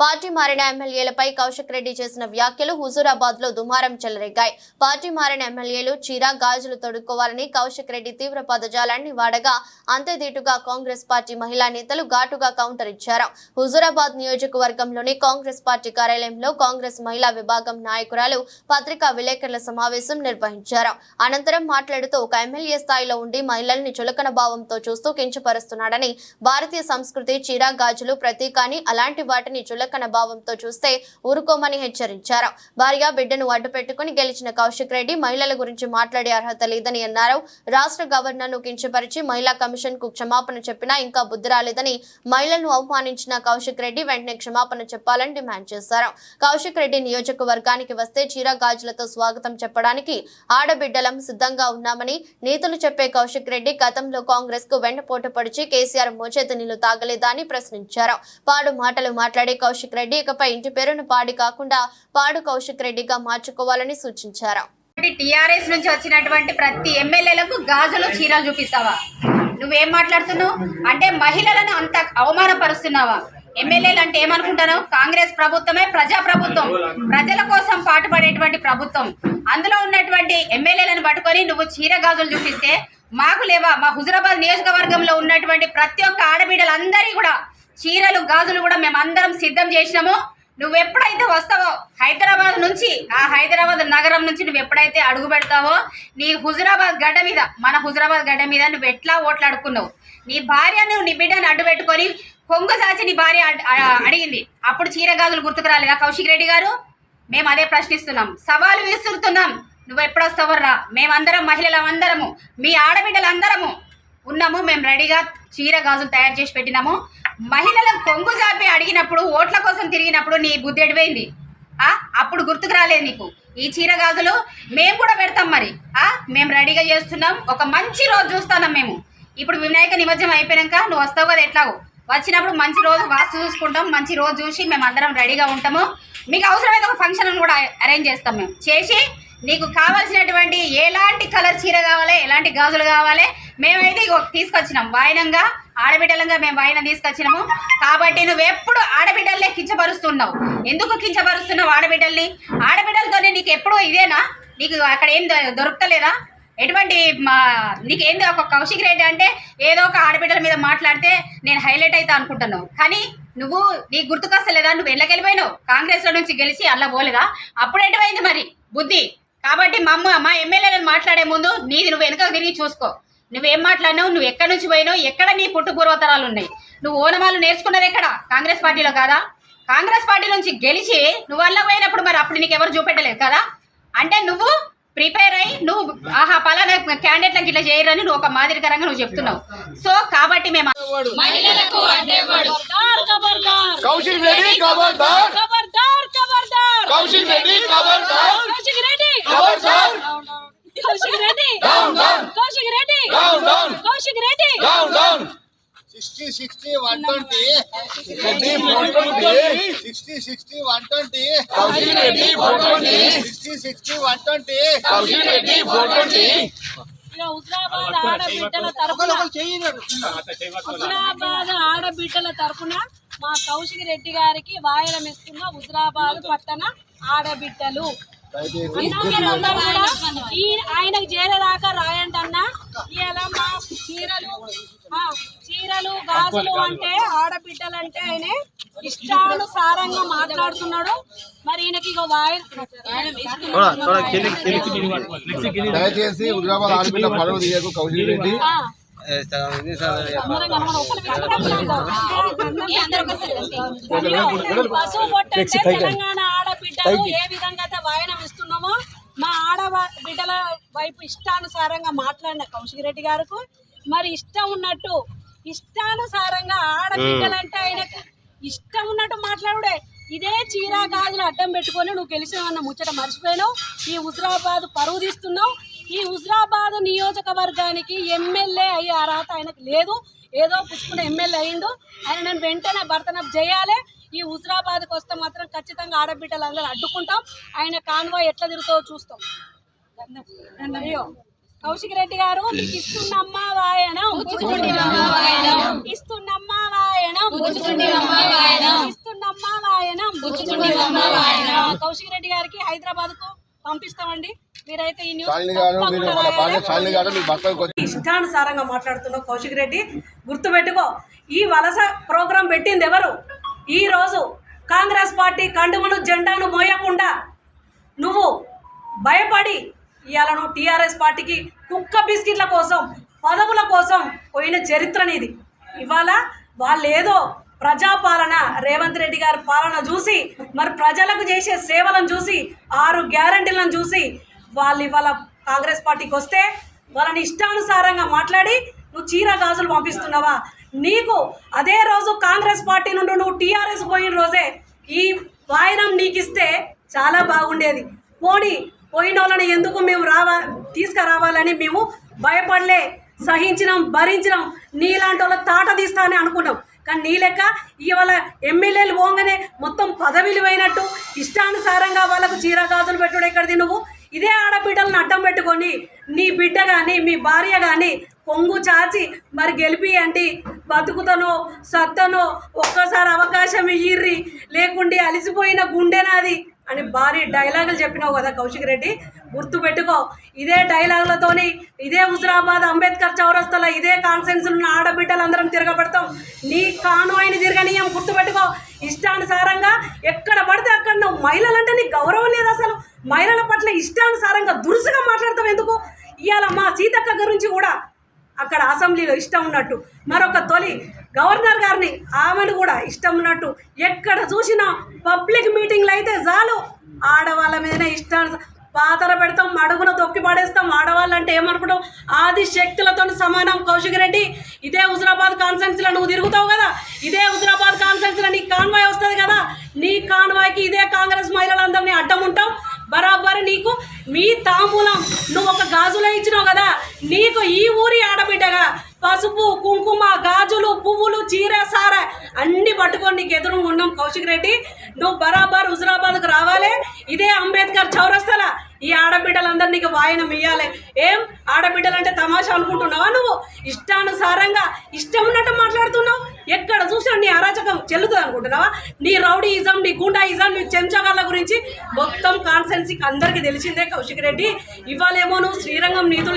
Party మారిన ఎమ్మెల్యేలపై కౌశిక్ రెడ్డి చేసిన వ్యాఖ్యలు హుజూరాబాద్లో దుమారం చెలరేగాయి. పార్టీ మారిన ఎమ్మెల్యేలు చీర గాజులు తొడుక్కోవాలని కౌశిక్ రెడ్డి తీవ్ర పదజాలాన్ని వాడగా అంతేదీటుగా కాంగ్రెస్ పార్టీ మహిళా నేతలు ఘాటుగా కౌంటర్ ఇచ్చారు. హుజూరాబాద్ నియోజకవర్గంలోని కాంగ్రెస్ పార్టీ కార్యాలయంలో కాంగ్రెస్ మహిళా విభాగం నాయకురాలు పత్రికా విలేకరుల సమావేశం నిర్వహించారు. అనంతరం మాట్లాడుతూ ఒక ఎమ్మెల్యే స్థాయిలో ఉండి మహిళల్ని చులకన భావంతో చూస్తూ కించపరుస్తున్నాడని భారతీయ సంస్కృతి చీర గాజులు ప్రతీక అలాంటి వాటిని చులకన భావంతో చూస్తే ఊరుకోమని హెచ్చరించారు. భార్య బిడ్డను అడ్డు పెట్టుకుని గెలిచిన కౌశిక్ రెడ్డి మహిళల గురించి మాట్లాడే అర్హత లేదని అన్నారు. రాష్ట్ర గవర్నర్ను కించపరిచి మహిళా కమిషన్కు క్షమాపణ చెప్పినా ఇంకా బుద్ధి రాలేదని మహిళలను అవమానించిన కౌశిక్ రెడ్డి వెంటనే క్షమాపణ చెప్పాలని డిమాండ్ చేశారు. కౌశిక్ రెడ్డి నియోజకవర్గానికి వస్తే చీర గాజులతో స్వాగతం చెప్పడానికి ఆడబిడ్డలం సిద్ధంగా ఉన్నామని నీతులు చెప్పే కౌశిక్ రెడ్డి గతంలో కాంగ్రెస్కు వెంటపోటు పడిచి కేసీఆర్ మోచేతి నీళ్ళు తాగలేదా అని ప్రశ్నించారు. పాడు మాటలు మాట్లాడే కౌశిక్ రెడ్డి ఇకపై ఇంటి పేరును పాడి కాకుండా పాడు కౌశిక్ రెడ్డిగా మార్చుకోవాలని సూచించారు. టిఆర్ఎస్ నుంచి వచ్చినటువంటి ప్రతి ఎమ్మెల్యేలకు గాజులు చీరలు చూపిస్తావా? నువ్వేం మాట్లాడుతున్నావు? అంటే మహిళలను అంత అవమానపరుస్తున్నావా? ఎమ్మెల్యేలు అంటే ఏమనుకుంటారు? కాంగ్రెస్ ప్రభుత్వమే ప్రజా ప్రభుత్వం ప్రజల కోసం పాటుపడేటువంటి ప్రభుత్వం. అందులో ఉన్నటువంటి ఎమ్మెల్యేలను పట్టుకొని నువ్వు చీర గాజులు చూపిస్తే మాకు లేవా? మా హుజరాబాద్ నియోజకవర్గంలో ఉన్నటువంటి ప్రతి ఒక్క ఆడబిడ్డలందరి కూడా చీరలు గాజులు కూడా మేము అందరం సిద్ధం చేసినాము. నువ్వు ఎప్పుడైతే వస్తావో హైదరాబాద్ నుంచి ఆ హైదరాబాద్ నగరం నుంచి నువ్వు ఎప్పుడైతే అడుగు పెడతావో నీ హుజరాబాద్ గడ్డ మీద మన హుజరాబాద్ గడ్డ మీద నువ్వు ఎట్లా ఓట్లాడుకున్నావు? నీ భార్యను నీ బిడ్డను అడ్డు పెట్టుకొని కొంగు సాచి నీ భార్య అడిగింది. అప్పుడు చీర గాజులు గుర్తుకు రాలేదా కౌశిక్ రెడ్డి గారు? మేము అదే ప్రశ్నిస్తున్నాం. సవాలు విసురుతున్నాం. నువ్వు ఎప్పుడు వస్తావో రా. మేమందరం మహిళలం అందరము. మీ ఆడబిడ్డలందరము ఉన్నాము. మేము రెడీగా చీర గాజులు తయారు చేసి పెట్టినాము. మహిళల కొంగు జాపి అడిగినప్పుడు ఓట్ల కోసం తిరిగినప్పుడు నీ బుద్ధి ఎడిపోయింది. ఆ? అప్పుడు గుర్తుకు రాలేదు నీకు. ఈ చీర గాజులు మేము కూడా పెడతాం మరి. ఆ? మేము రెడీగా చేస్తున్నాం. ఒక మంచి రోజు చూస్తున్నాం మేము. ఇప్పుడు వినాయక నిమజ్జనం అయిపోయాక నువ్వు వస్తావు కదా ఎట్లాగో? వచ్చినప్పుడు మంచి రోజు వాస్తు చూసుకుంటాం. మంచి రోజు చూసి మేము అందరం రెడీగా ఉంటాము. మీకు అవసరమైతే ఒక ఫంక్షన్ కూడా అరేంజ్ చేస్తాం మేము. చేసి నీకు కావాల్సినటువంటి ఎలాంటి కలర్ చీర కావాలి ఎలాంటి గాజులు కావాలి మేమైతే ఇగో తీసుకొచ్చినాం. వాయినంగా ఆడబిడ్డలంగా మేము వాయినం తీసుకొచ్చినాము. కాబట్టి నువ్వు ఎప్పుడు ఆడబిడ్డలనే కించపరుస్తున్నావు. ఎందుకు కించపరుస్తున్నావు ఆడబిడ్డల్ని? ఆడబిడ్డలతోనే నీకు ఎప్పుడు ఇదేనా? నీకు అక్కడ ఏం దొ- దొరుకుతలేదా? ఎటువంటి మా నీకేంది ఒక కౌశిక్ రెడ్డి అంటే ఏదో ఒక ఆడబిడ్డల మీద మాట్లాడితే నేను హైలైట్ అవుతా అనుకుంటున్నావు. కానీ నువ్వు నీకు గుర్తుకొస్తలేదా? నువ్వు వెళ్ళకెళ్ళిపోయినావు కాంగ్రెస్లో నుంచి గెలిచి అలా పోలేదా? అప్పుడు ఎటువైంది మరి? బుద్ధి. కాబట్టి మా అమ్మ మా ఎమ్మెల్యేలను మాట్లాడే ముందు నీది నువ్వు వెనుకకు తిరిగి చూసుకో. నువ్వేం మాట్లాడినావు? నువ్వు ఎక్కడి నుంచి పోయినావు? ఎక్కడ నీ పుట్టు పూర్వతరాలు ఉన్నాయి? నువ్వు ఓనమాలు నేర్చుకున్నది ఎక్కడ? కాంగ్రెస్ పార్టీలో కాదా? కాంగ్రెస్ పార్టీ నుంచి గెలిచి నువ్వు వల్ల పోయినప్పుడు మరి అప్పుడు నీకు ఎవరు చూపెట్టలేదు కదా? అంటే నువ్వు ప్రిపేర్ అయ్యి నువ్వు ఆహా పలానా క్యాండిడేట్లకు ఇట్లా చేయరని నువ్వు ఒక మాదిరికరంగా నువ్వు చెప్తున్నావు. సో కాబట్టి మేము కౌశిక్ రెడ్డి ఖబర్దార్ ఖబర్దార్ ఖబర్దార్ కౌశిక్ రెడ్డి ఖబర్దార్ కౌశిక్ రెడ్డి ఖబర్దార్ Kaushik Reddy Down, down. Kaushik Reddy sixty sixty one twenty sixty sixty one twenty sixty sixty one twenty Huzurabad ఆడబిడ్డల తరపున హుజరాబాద్ ఆడబిడ్డల తరపున మా కౌశిక్ రెడ్డి గారికి వాయనం ఇస్తున్న హుజరాబాద్ పట్టణ ఆడబిడ్డలు. ఆయనకు చేరేదాకా రాయండి అన్న. మా చీరలు. గాజులు అంటే ఆడబిడ్డలు అంటే ఆయన ఇష్టానుసారంగా మాట్లాడుతున్నాడు. మరి ఈయనకి ఇక. దయచేసి హుజరాబాద్ రెడ్డి. తెలంగాణ ఆడబిడ్డలు ఏ విధంగా మా ఆడ బిడ్డల వైపు ఇష్టానుసారంగా మాట్లాడిన కౌశిక్ రెడ్డి గారికి మరి ఇష్టం ఉన్నట్టు ఇష్టానుసారంగా ఆడబిడ్డలంటే ఆయనకు ఇష్టం ఉన్నట్టు మాట్లాడుడే. ఇదే చీర గాజులు అడ్డం పెట్టుకొని నువ్వు గెలిచినవన్న ముచ్చట మర్చిపోయినావు. ఈ హుజరాబాద్ పరువు తీస్తున్నావు. ఈ హుజరాబాద్ నియోజకవర్గానికి ఎమ్మెల్యే అయ్యే అర్హత ఆయనకు లేదు. ఏదో పుచ్చుకున్న ఎమ్మెల్యే అయిండు ఆయన నేను వెంటనే భర్తనప్ చేయాలి ఈ హుజరాబాద్కి వస్తే మాత్రం ఖచ్చితంగా ఆడబిడ్డలందరూ అడ్డుకుంటాం. ఆయన కాన్వాయ్ ఎట్లా తిరుగుతో చూస్తాం. కౌశిక్ రెడ్డి గారు మీకు ఇస్తున్నమ్మా వాయనం. ఇస్తున్నమ్మా వాయనం. ఇస్తున్నమ్మా వాయనం. కౌశిక్ రెడ్డి గారికి హైదరాబాద్కు పంపిస్తామండి. మీరైతే ఈ న్యూస్ ఇష్టానుసారంగా మాట్లాడుతున్నావు కౌశిక్ రెడ్డి గుర్తుపెట్టుకో ఈ వలస ప్రోగ్రాం పెట్టింది ఎవరు? ఈరోజు కాంగ్రెస్ పార్టీ కండుమును జెండాను మోయకుండా నువ్వు భయపడి ఇవాళ నువ్వు టీఆర్ఎస్ పార్టీకి కుక్క బిస్కెట్ల కోసం పదవుల కోసం పోయిన చరిత్రనిది ఇవాళ వాళ్ళు ఏదో ప్రజాపాలన రేవంత్ రెడ్డి గారి పాలన చూసి మరి ప్రజలకు చేసే సేవలను చూసి ఆరు గ్యారంటీలను చూసి వాళ్ళు ఇవాళ కాంగ్రెస్ పార్టీకి వస్తే వాళ్ళని ఇష్టానుసారంగా మాట్లాడి నువ్వు చీర గాజులు పంపిస్తున్నావా? నీకు అదే రోజు కాంగ్రెస్ పార్టీ నుండి నువ్వు టీఆర్ఎస్ పోయిన రోజే ఈ వాయనం నీకు ఇస్తే చాలా బాగుండేది. పోనీ పోయిన వాళ్ళని ఎందుకు మేము రావా తీసుకురావాలని మేము భయపడలే సహించినాం భరించినాం. నీలాంటి వాళ్ళ తాట తీస్తానే అనుకున్నాం. కానీ నీ లెక్క ఇవాళ ఎమ్మెల్యేలు పోగానే మొత్తం పదవిలు పోయినట్టు ఇష్టానుసారంగా వాళ్ళకు చీర గాజులు పెట్టుడు ఎక్కడిది నువ్వు? ఇదే ఆడబిడ్డలను అడ్డం పెట్టుకొని నీ బిడ్డ కానీ మీ భార్య కానీ కొంగు చాచి మరి గెలిపి అంటే. బతుకుతనో సత్తనో ఒక్కసారి అవకాశం ఇయ్యిర్రి. లేకుంటే అలిసిపోయిన గుండె నాది అని భారీ డైలాగులు చెప్పినావు కదా కౌశిక్ రెడ్డి. గుర్తుపెట్టుకో ఇదే డైలాగులతోని ఇదే హుజరాబాద్ అంబేద్కర్ చౌరస్తల ఇదే కాన్సెన్స్ ఉన్న ఆడబిడ్డలందరం తిరగబడతాం. నీ కానోయిని తిరగనీయం గుర్తుపెట్టుకో. ఇష్టానుసారంగా ఎక్కడ పడితే అక్కడ నువ్వు మహిళలంటే నీకు గౌరవం లేదు అసలు. మహిళల పట్ల ఇష్టానుసారంగా దురుసుగా మాట్లాడతావు ఎందుకు? ఇవాళ మా సీతక్క గురించి కూడా అక్కడ అసెంబ్లీలో ఇష్టం ఉన్నట్టు. మరొక తొలి గవర్నర్ గారిని ఆమెను కూడా ఇష్టం ఉన్నట్టు. ఎక్కడ చూసినా పబ్లిక్ మీటింగ్లు అయితే చాలు. ఆడవాళ్ళ మీదనే ఇష్టం పాతర పెడతాం అడుగున తొక్కి పడేస్తాం. ఆడవాళ్ళు అంటే ఏమనుకుంటాం ఆది శక్తులతో సమానం. కౌశిక్ రెడ్డి ఇదే హుజరాబాద్ కాన్ఫరెన్స్లో నువ్వు తిరుగుతావు కదా? ఇదే హుజరాబాద్ కాన్ఫరెన్స్లో నీ కాన్వాయ్ వస్తుంది కదా? నీ కాన్వాయ్కి ఇదే కాంగ్రెస్ మహిళలందరినీ అడ్డం ఉంటాం. బరాబర్ నీకు మీ తాంబూలం నువ్వు ఒక గాజులో ఇచ్చినావు కదా నీకు ఈ ఊరి ఆడబిడ్డగా పసుపు కుంకుమ గాజులు పువ్వులు చీర సార అన్ని పట్టుకొని నీకు ఎదురు ఉన్నాం. కౌశిక్ రెడ్డి నువ్వు బరాబర్ హుజరాబాద్కు రావాలి. ఇదే అంబేద్కర్ చౌరస్తల. ఈ ఆడబిడ్డలందరినీ నీకు వాయనం ఇయ్యాలి. ఏం? ఆడబిడ్డలంటే తమాషా అనుకుంటున్నావా నువ్వు? ఇష్టానుసారంగా ఇష్టం ఉన్నట్టు మాట్లాడుతున్నావు. ఎక్కడ చూసినా నీ అరాచకం చెల్లుతుంది అనుకుంటున్నావా? నీ రౌడీయిజం నీ గుండాయిజం నీ చెంచగాళ్ళ గురించి మొత్తం కాన్సెన్సీకి అందరికీ తెలిసిందే కౌశిక్ రెడ్డి. ఇవాళేమో నువ్వు శ్రీరంగం నీతులు